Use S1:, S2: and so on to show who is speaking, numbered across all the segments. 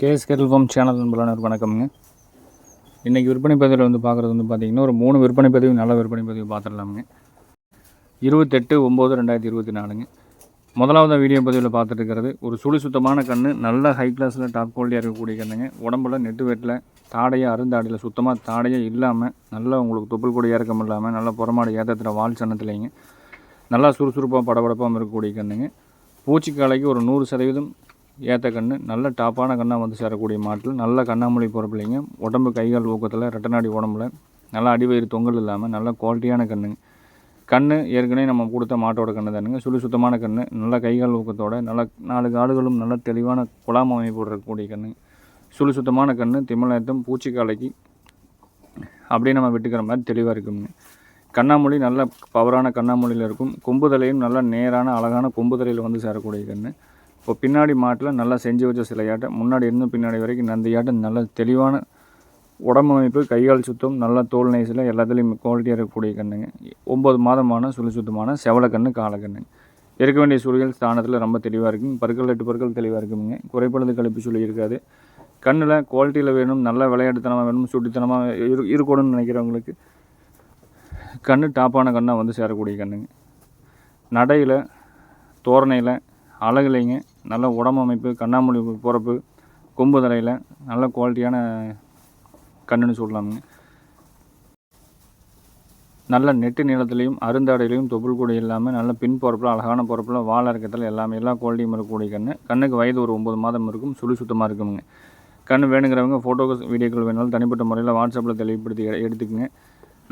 S1: KS கேரல்ஃபார்ம் channel நண்பர்களான வணக்கம்ங்க. இன்றைக்கி விற்பனை பதிவில் வந்து பார்க்குறது வந்து பார்த்திங்கன்னா ஒரு மூணு விற்பனை பதிவு நல்ல விற்பனை பதிவு பார்த்துடலாமுங்க. இருபத்தெட்டு ஒம்பது ரெண்டாயிரத்தி இருபத்தி நாலுங்க. முதலாவது வீடியோ பதிவில் பார்த்துட்டு இருக்கிறது ஒரு சுழி சுத்தமான கன்று நல்ல ஹை கிளாஸில் டாப் குவாலிட்டியாக இருக்கக்கூடிய கண்ணுங்க. உடம்புல நெட்டு வெட்டில் தாடையாக அருந்தாடியில் சுத்தமாக தாடையாக இல்லாமல் நல்லா உங்களுக்கு தொப்புள் கூட இறக்கம் இல்லாமல் நல்லா புறமாடு ஏற்றத்தில் வால் சன்னத்துலேங்க நல்லா சுறுசுறுப்பாக படபடப்பாகவும் இருக்கக்கூடிய கண்ணுங்க. பூச்சிக்காலைக்கு ஒரு நூறு சதவீதம் ஏற்ற கன்று நல்ல டாப்பான கண்ணாக வந்து சேரக்கூடிய மாட்டில். நல்ல கண்ணாமொழி பொறுப்பில்லைங்க உடம்பு கைகால் ஊக்கத்தில் ரெட்டநாடி உடம்புல. நல்லா அடிவயிறு தொங்கல் இல்லாமல் நல்ல குவாலிட்டியான கண்ணுங்க கண் ஏற்கனவே நம்ம கொடுத்த மாட்டோட கண்ணு தானுங்க. சுழி சுத்தமான கண் நல்ல கைகால் ஊக்கத்தோட நல்ல நாலு காடுகளும் நல்ல தெளிவான குழாம் அமைப்பு இருக்கக்கூடிய கண்ணு. சுழி சுத்தமான கண் திமலத்தம் பூச்சிக்காலைக்கு அப்படியே நம்ம விட்டுக்கிற மாதிரி தெளிவாக இருக்குங்க. கண்ணாமொழி நல்ல பவரான கண்ணாமொழியில் இருக்கும். கொம்புதலையும் நல்ல நேரான அழகான கொம்புதலையில் வந்து சேரக்கூடிய கன்று இப்போ பின்னாடி மாட்டில் நல்லா செஞ்சு வச்ச சிலையாட்டம் முன்னாடி இருந்து பின்னாடி வரைக்கும் நந்தியாட்டம் நல்ல தெளிவான உடம்பமைப்பு கைகால் சுத்தம் நல்ல தோல் நைஸில் எல்லாத்துலேயும் குவாலிட்டியாக இருக்கக்கூடிய கண்ணுங்க ஒம்பது மாதமான சுழி சுத்தமான செவலக்கண்ணு காலக்கண்ணுங்க இருக்க வேண்டிய சுழிகள் ஸ்தானத்தில் ரொம்ப தெளிவாக இருக்குங்க பற்கள் எட்டு பற்கள் தெளிவாக இருக்குங்க குறைப்பழுது கழிப்பு சுழி இருக்காது. கண்ணில் குவாலிட்டியில் வேணும் நல்ல விளையாட்டுத்தனமாக வேணும் சுட்டித்தனமாக இரு இருக்கணும்னு நினைக்கிறவங்களுக்கு கண் டாப்பான கண்ணாக வந்து சேரக்கூடிய கண்ணுங்க நடையில் தோரணையில் அழகுலைங்க நல்ல உடம்பமைப்பு கண்ணாமூலி போகிறப்பு கொம்பு தலையில் நல்ல குவாலிட்டியான கண்ணுன்னு சொல்லலாமுங்க நல்ல நெட்டு நீளத்துலேயும் அருந்தாடையிலையும் தொப்புள் கூடி இல்லாமல் நல்ல பின் பொறுப்பில் அழகான பொறுப்பில் வாழ இருக்கத்தில் எல்லாமே எல்லா குவாலிட்டியும் இருக்கக்கூடிய கண்ணு. கண்ணுக்கு வயது ஒரு ஒம்பது மாதம் இருக்கும் சுழி சுத்தமாக இருக்குங்க கண் வேணுங்கிறவங்க ஃபோட்டோஸ் வீடியோக்கள் வேணாலும் தனிப்பட்ட முறையில் வாட்ஸ்அப்பில் தெளிவுபடுத்தி எடுத்துக்கோங்க.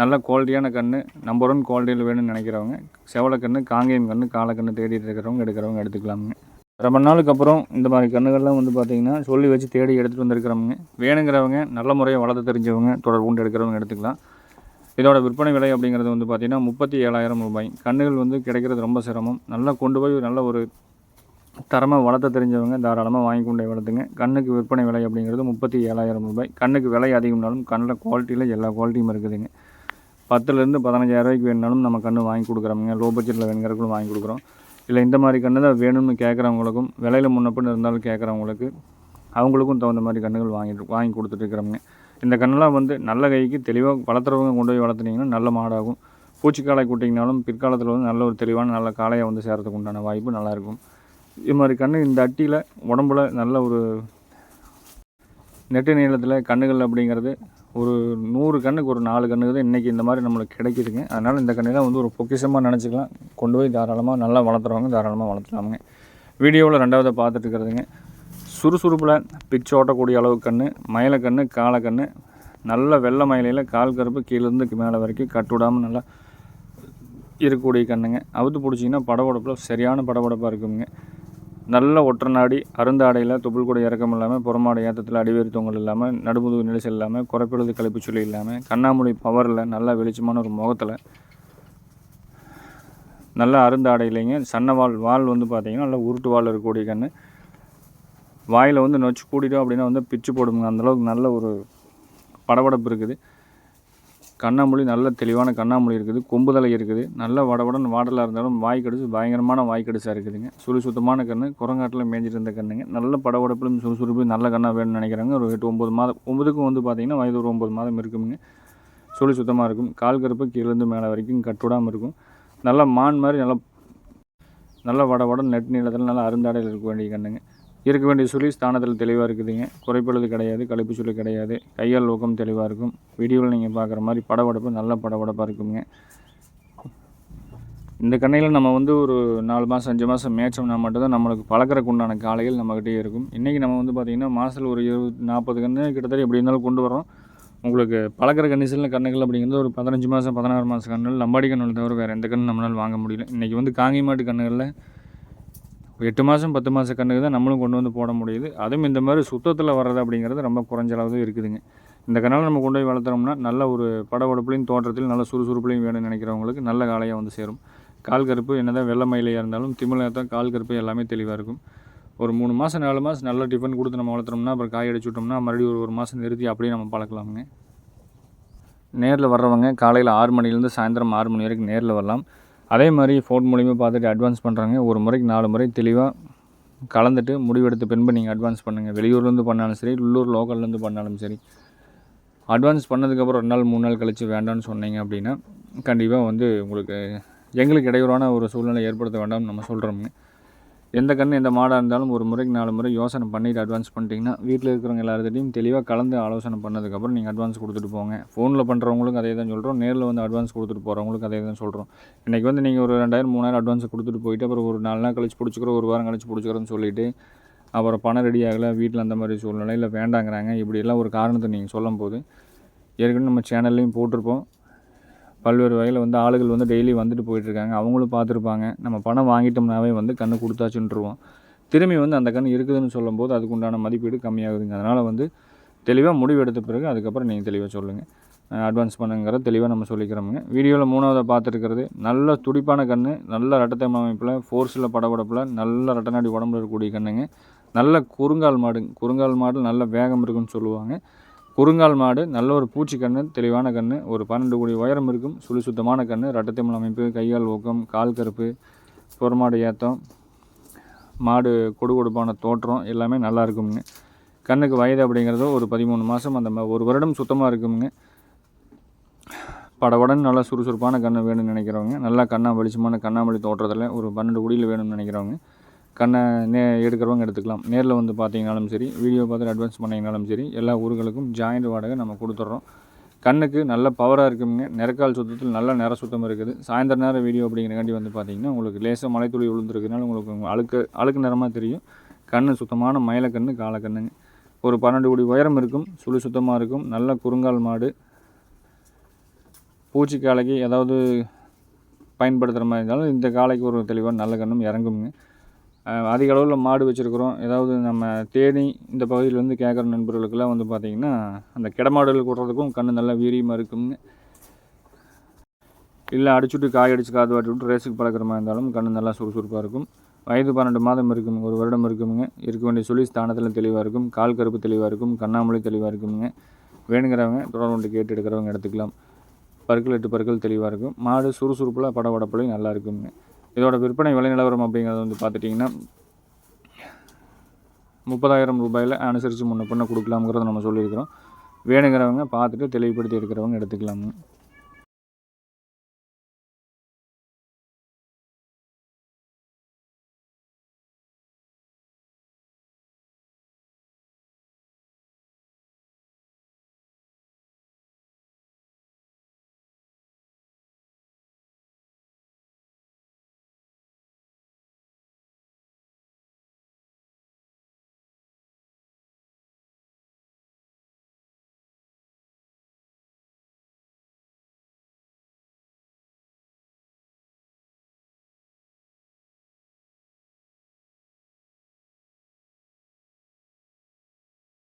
S1: நல்ல குவாலிட்டியான கண் நம்பர் ஒன் குவாலிட்டியில் வேணும்னு நினைக்கிறவங்க செவலக்கண்ணு காங்கேயம் கண் காலக்கண்ணு தேடிட்டு இருக்கிறவங்க எடுக்கிறவங்க எடுத்துக்கலாமுங்க. ரொம்ப நாளுக்கு அப்புறம் இந்த மாதிரி கண்ணுகள்லாம் வந்து பார்த்திங்கன்னா சொல்லி வச்சு தேடி எடுத்துகிட்டு வந்திருக்கிறவங்க வேணுங்கிறவங்க நல்ல முறையை வளர்த்து தெரிஞ்சவங்க தொடர் உண்டு எடுக்கிறவங்க எடுத்துக்கலாம். இதோட விற்பனை விலை அப்படிங்கிறது வந்து பார்த்திங்கன்னா முப்பத்தி ஏழாயிரம் ரூபாய். கண்ணுகள் வந்து கிடைக்கிறது ரொம்ப சிரமம். நல்லா கொண்டு போய் நல்ல ஒரு தரமாக வளர்த்த தெரிஞ்சவங்க தாராளமாக வாங்கி கொண்டே வளர்த்துங்க. கண்ணுக்கு விற்பனை விலை அப்படிங்கிறது முப்பத்தி ஏழாயிரம் ரூபாய். கண்ணுக்கு விலை அதிகம்னாலும் கண்ணில் குவாலிட்டியில் எல்லா குவாலிட்டியும் இருக்குதுங்க. பத்துலேருந்து பதினஞ்சாயிரம் ரூபாய்க்கு வேணுனாலும் நம்ம கண்ணு வாங்கி கொடுக்குறோமுங்க. லோ பட்ஜெட்டில் வேணுங்கிறவங்களும் வாங்கி கொடுக்குறோம். இல்லை இந்த மாதிரி கன்று தான் வேணும்னு கேட்குறவங்களுக்கும் விலையில் முன்னப்பின்னு இருந்தாலும் கேட்குறவங்களுக்கு அவங்களுக்கும் தகுந்த மாதிரி கன்றுகள் வாங்கிட்டு வாங்கி கொடுத்துட்ருக்குறோங்க இந்த கண்ணெல்லாம் வந்து நல்ல கைக்கு தெளிவாக வளர்த்துறவங்க கொண்டு போய் வளர்த்துனீங்கன்னா நல்ல மாடாகும். பூச்சிக்காலை கூட்டிங்கனாலும் பிற்காலத்தில் வந்து நல்ல ஒரு தெளிவான நல்ல காளையை வந்து சேர்கிறதுக்கு உண்டான வாய்ப்பு நல்லாயிருக்கும். இது மாதிரி கன்று இந்த அட்டியில் உடம்புல நல்ல ஒரு நெட்டு நீளத்தில் கண்ணுகள் அப்படிங்கிறது ஒரு நூறு கண்ணுக்கு ஒரு நாலு கண்ணுக்கு தான் இன்றைக்கி இந்த மாதிரி நம்மளுக்கு கிடைக்குதுங்க. அதனால் இந்த கண்ணுலாம் வந்து ஒரு பொக்கிஷமாக நினச்சிக்கலாம். கொண்டு போய் தாராளமாக நல்லா வளர்த்துறவங்க தாராளமாக வளர்த்துலாமுங்க வீடியோவில் ரெண்டாவது பார்த்துட்டு இருக்கிறதுங்க. சுறுசுறுப்பில் பிச்சு ஓட்டக்கூடிய அளவு கன்று காலை காலக்கன்று நல்ல வெள்ளை மயிலையில் கால் கருப்பு கீழேருந்து மேலே வரைக்கும் கட்டுவிடாமல் நல்லா இருக்கக்கூடிய கண்ணுங்க. அவுத்து பிடிச்சிங்கன்னா படபடப்பில் சரியான படபடப்பாக இருக்குங்க. நல்ல ஒற்றநாடி அருந்தாடையில் தொப்புள் கூட இறக்கம் இல்லாமல் புறமாடு ஏற்றத்தில் அடிவேறு தொங்கல் இல்லாமல் நடுமுதுகு நிலைசல் இல்லாமல் குறைப்பிடுது கழிப்பு சொல்லி இல்லாமல் கண்ணாமூடி பவரில் நல்லா வெளிச்சமான ஒரு முகத்தில் நல்ல அருந்தாடையிலைங்க சன்ன வால் வால் வந்து பார்த்திங்கன்னா நல்லா உருட்டு வால் இருக்கக்கூடிய கண்ணு. வாயில் வந்து நொச்சு கூட்டிட்டோம் அப்படின்னா வந்து பிச்சு போடுங்க. அந்தளவுக்கு நல்ல ஒரு படபடப்பு இருக்குது. கண்ணாமொழி நல்ல தெளிவான கண்ணாமொழி இருக்குது. கொம்புதலை இருக்குது. நல்ல வடவடன் வாடலாக இருந்தாலும் வாய் கடிச்சு பயங்கரமான வாய் கடிச்சாக இருக்குதுங்க. சுறு சுத்தமான கண்ணு குரங்காட்டில் மேய்ஞ்சிட்டு இருந்த கண்ணுங்க. நல்ல படவடப்பிலும் சுறுசுறுப்பு நல்ல கண்ணாக வேணும்னு நினைக்கிறாங்க. ஒரு எட்டு ஒம்பது மாதம் ஒம்பதுக்கும் வந்து பார்த்திங்கன்னா வயது ஒரு ஒம்பது மாதம் இருக்குங்க சுழி சுத்தமாக இருக்கும். கால் கருப்பு கீழேருந்து மேலே வரைக்கும் கட்டுடாமல் இருக்கும். நல்லா மான் மாதிரி நல்லா நல்ல வடவடன் நெட் நீளத்தில் நல்லா அருந்தாடையில் இருக்க வேண்டிய கண்ணுங்க. இருக்க வேண்டிய சொல்லி ஸ்தானத்தில் தெளிவாக இருக்குதுங்க. குறைப்படுது கிடையாது கழிப்பு சொல்லி கிடையாது. கையால் ஊக்கம் தெளிவாக இருக்கும். வீடியோவில் நீங்கள் பார்க்குற மாதிரி படவடப்பு நல்ல படவடப்பாக இருக்குங்க. இந்த கண்ணையில் நம்ம வந்து ஒரு நாலு மாதம் அஞ்சு மாதம் மேய்ச்சோம்னா மட்டும்தான் நம்மளுக்கு பழக்கிறக்கு உண்டான காலைகள் நம்மக்கிட்டே இருக்கும். இன்றைக்கி நம்ம வந்து பார்த்திங்கன்னா மாதத்தில் ஒரு இருபது நாற்பது கன்று கிட்டத்தட்ட எப்படி இருந்தாலும் கொண்டு வரோம் உங்களுக்கு பழக்கிற கண்டிஷனில் கண்ணுகள் அப்படிங்கிறது ஒரு பதினஞ்சு மாதம் பதினாறு மாதம் கண்ணுகள் லம்பாடி கண்ணுகள் தவிர வேறு எந்த கண்ணு நம்மளால் வாங்க முடியல. இன்றைக்கி வந்து காங்கி மாட்டு கண்ணுகளில் எட்டு மாதம் பத்து மாத கண்ணுக்கு தான் நம்மளும் கொண்டு வந்து போட முடியுது. அதுவும் இந்த மாதிரி சுத்தத்தில் வர்றது அப்படிங்கிறது ரொம்ப குறைஞ்ச அளவு இருக்குதுங்க. இந்த கனால் நம்ம கொண்டு போய் வளர்த்துறோம்னா நல்ல ஒரு படவடப்புலையும் தோற்றத்திலும் நல்ல சுறுசுறுப்புலையும் வேணும்னு நினைக்கிறவங்களுக்கு நல்ல காலையாக வந்து சேரும். கால் கருப்பு என்னதான் வெள்ளை மயிலையாக இருந்தாலும் திமிழத்தான் கால் கருப்பு எல்லாமே தெளிவாக இருக்கும். ஒரு மூணு மாதம் நாலு மாதம் நல்ல டிஃபன் கொடுத்து நம்ம வளர்த்துறோம்னா அப்புறம் காய் அடிச்சு விட்டோம்னா மறுபடியும் ஒரு ஒரு மாதம் நிறுத்தி அப்படியே நம்ம பழக்கலாமுங்க. நேரில் வர்றவங்க காலையில் ஆறு மணிலேருந்து சாயந்தரம் ஆறு மணி வரைக்கும் நேரில் வரலாம். அதே மாதிரி ஃபோன் மூலிமா பார்த்துட்டு அட்வான்ஸ் பண்ணுறாங்க ஒரு முறைக்கு நாலு முறை தெளிவாக கலந்துட்டு முடிவெடுத்த பின்பு நீங்கள் அட்வான்ஸ் பண்ணுங்கள் வெளியூர்லேருந்து பண்ணாலும் சரி உள்ளூர் லோக்கல்லேருந்து பண்ணாலும் சரி. அட்வான்ஸ் பண்ணதுக்கப்புறம் ரெண்டு நாள் மூணு நாள் கழித்து வேண்டாம்னு சொன்னீங்க அப்படின்னா கண்டிப்பாக வந்து உங்களுக்கு எங்களுக்கு இடையூறான ஒரு சூழ்நிலை ஏற்படுத்த வேண்டாம்னு நம்ம சொல்கிறோமுங்க எந்த கன்று எந்த மாடாக இருந்தாலும் ஒரு முறைக்கு நாலு முறை யோசனை பண்ணிவிட்டு அட்வான்ஸ் பண்ணிட்டீங்கன்னா வீட்டில் இருக்கிறவங்க எல்லாத்தையும் தெளிவாக கலந்து ஆலோசனை பண்ணதுக்கப்புறம் நீங்கள் அட்வான்ஸ் கொடுத்துட்டு போங்க. ஃபோனில் பண்ணுறவங்களுக்கும் அதே தான் சொல்கிறோம் நேரில் வந்து அட்வான்ஸ் கொடுத்துட்டு போகிறவங்களுக்கும் அதே தான் சொல்கிறோம் இன்றைக்கி வந்து நீங்கள் ஒரு ரெண்டாயிரம் மூணாயிரம் அட்வான்ஸ் கொடுத்துட்டு போயிட்டு அப்புறம் ஒரு நாலு நாள் கழிச்சு பிடிச்சிக்கிறோம் ஒரு வாரம் கழிச்சு பிடிச்சிக்கிறோன்னு சொல்லிவிட்டு அப்புறம் பணம் ரெடி ஆகலை வீட்டில் அந்த மாதிரி சூழ்நிலை இல்லை வேண்டாங்கிறாங்க. இப்படியெல்லாம் ஒரு காரணத்தை நீங்கள் சொல்லும் போது ஏற்கனவே நம்ம சேனல்லையும் போட்டிருப்போம். பல்வேறு வகையில் வந்து ஆளுகள் வந்து டெய்லி வந்துட்டு போயிட்டுருக்காங்க. அவங்களும் பார்த்துருப்பாங்க. நம்ம பணம் வாங்கிட்டோம்னாவே வந்து கண்ணு கொடுத்தாச்சுன்ருவோம் திரும்பி வந்து அந்த கண் இருக்குதுன்னு சொல்லும்போது அதுக்கு உண்டான மதிப்பீடு கம்மியாகுதுங்க. அதனால் வந்து தெளிவாக முடிவு எடுத்த பிறகு அதுக்கப்புறம் நீங்கள் தெளிவாக சொல்லுங்கள் அட்வான்ஸ் பண்ணுங்கிற தெளிவாக நம்ம சொல்லிக்கிறோமுங்க. வீடியோவில் மூணாவதை பார்த்துருக்கிறது நல்ல துடிப்பான கண் நல்ல ரட்டத்தை அமைப்பில் ஃபோர்ஸில் படபடப்பில் நல்ல ரட்டநாடி உடம்புல இருக்கக்கூடிய கண்ணுங்க. நல்ல குறுங்கால் மாடு குறுங்கால் மாடு நல்ல வேகம் இருக்குன்னு சொல்லுவாங்க. குறுங்கால் மாடு நல்ல ஒரு பூச்சி கன்று தெளிவான கன்று ஒரு பன்னெண்டு கோடி உயரம் இருக்கும் சுழி சுத்தமான கண்ணு ரட்டத்திமல் அமைப்பு கைகால் ஊக்கம் கால் கருப்பு புறமாடு ஏத்தம் மாடு கொடு கொடுப்பான தோற்றம் எல்லாமே நல்லா இருக்குங்க கண்ணுக்கு வயது அப்படிங்கிறது ஒரு பதிமூணு மாதம் அந்த ஒரு வருடம் சுத்தமாக இருக்குங்க படவுடன் நல்லா சுறுசுறுப்பான கன்று வேணும்னு நினைக்கிறவங்க நல்லா கண்ணா வெளிச்சமான கண்ணாமொழி தோற்றத்தில் ஒரு பன்னெண்டு குடியில் வேணும்னு நினைக்கிறவங்க கண்ணை நே எடுக்கிறவங்க எடுத்துக்கலாம். நேரில் வந்து பார்த்தீங்கனாலும் சரி வீடியோ பார்த்துட்டு அட்வான்ஸ் பண்ணிங்கனாலும் சரி எல்லா ஊர்களுக்கும் ஜாயிண்ட் வாடகை நம்ம கொடுத்துட்றோம் கண்ணுக்கு நல்ல பவராக இருக்குங்க. நிறக்கால் சுத்தத்தில் நல்ல நிற சுத்தம் இருக்குது. சாயந்தர நேரம் வீடியோ அப்படிங்கிறக்காண்டி வந்து பார்த்தீங்கன்னா உங்களுக்கு லேசாக மலைத்துளி விழுந்துருக்குனால உங்களுக்கு அழுக்கு அழுக்கு நிறமாக தெரியும். கண் சுத்தமான மயிலக்கண்ணு காலக்கண்ணுங்க. ஒரு பன்னெண்டு கோடி உயரம் இருக்கும். சுழி சுத்தமாக இருக்கும். நல்ல குறுங்கால் மாடு. பூச்சி காளைக்கு ஏதாவது பயன்படுத்துகிற மாதிரி இருந்தாலும் இந்த காளைக்கு ஒரு தெளிவாக நல்ல கண்ணும் இறங்குங்க அதிக அளவில் மாடு வச்சுருக்குறோம். ஏதாவது நம்ம தேனி இந்த பகுதியில் வந்து கேட்குற நண்பர்களுக்கெல்லாம் வந்து பார்த்திங்கன்னா அந்த கிடமாடுகள் கூடுறதுக்கும் கண் நல்லா வீரியமாக இருக்குங்க இல்லை அடிச்சுட்டு காய் அடிச்சு காது வாட்டி விட்டு ரேஸுக்கு பழக்கிற மாதிரி இருந்தாலும் கண் நல்லா சுறுசுறுப்பாக இருக்கும். வயது பன்னெண்டு மாதம் இருக்குங்க ஒரு வருடம் இருக்குமுங்க இருக்க வேண்டிய சொல்லி ஸ்தானத்தில் தெளிவாக இருக்கும். கால் கருப்பு தெளிவாக இருக்கும் கண்ணாமொழி தெளிவாக இருக்குமுங்க. வேணுங்கிறவங்க தொடர்பு கொண்டு கேட்டு எடுக்கிறவங்க எடுத்துக்கலாம். பற்கள் எட்டு பற்கள் தெளிவாக இருக்கும். மாடு சுறுசுறுப்பில் படபடப்புலையும் நல்லா இருக்குங்க. இதோட விற்பனை விலை நிலவரம் அப்படிங்கிறது வந்து பார்த்துட்டிங்கன்னா முப்பதாயிரம் ரூபாயில் அனுசரித்து முன்ன பின்ன கொடுக்கலாம்ங்கிறத நம்ம சொல்லியிருக்கிறோம். வேணுங்கிறவங்க பார்த்துட்டு தெளிவுபடுத்தி எடுக்கிறவங்க எடுத்துக்கலாமுங்க.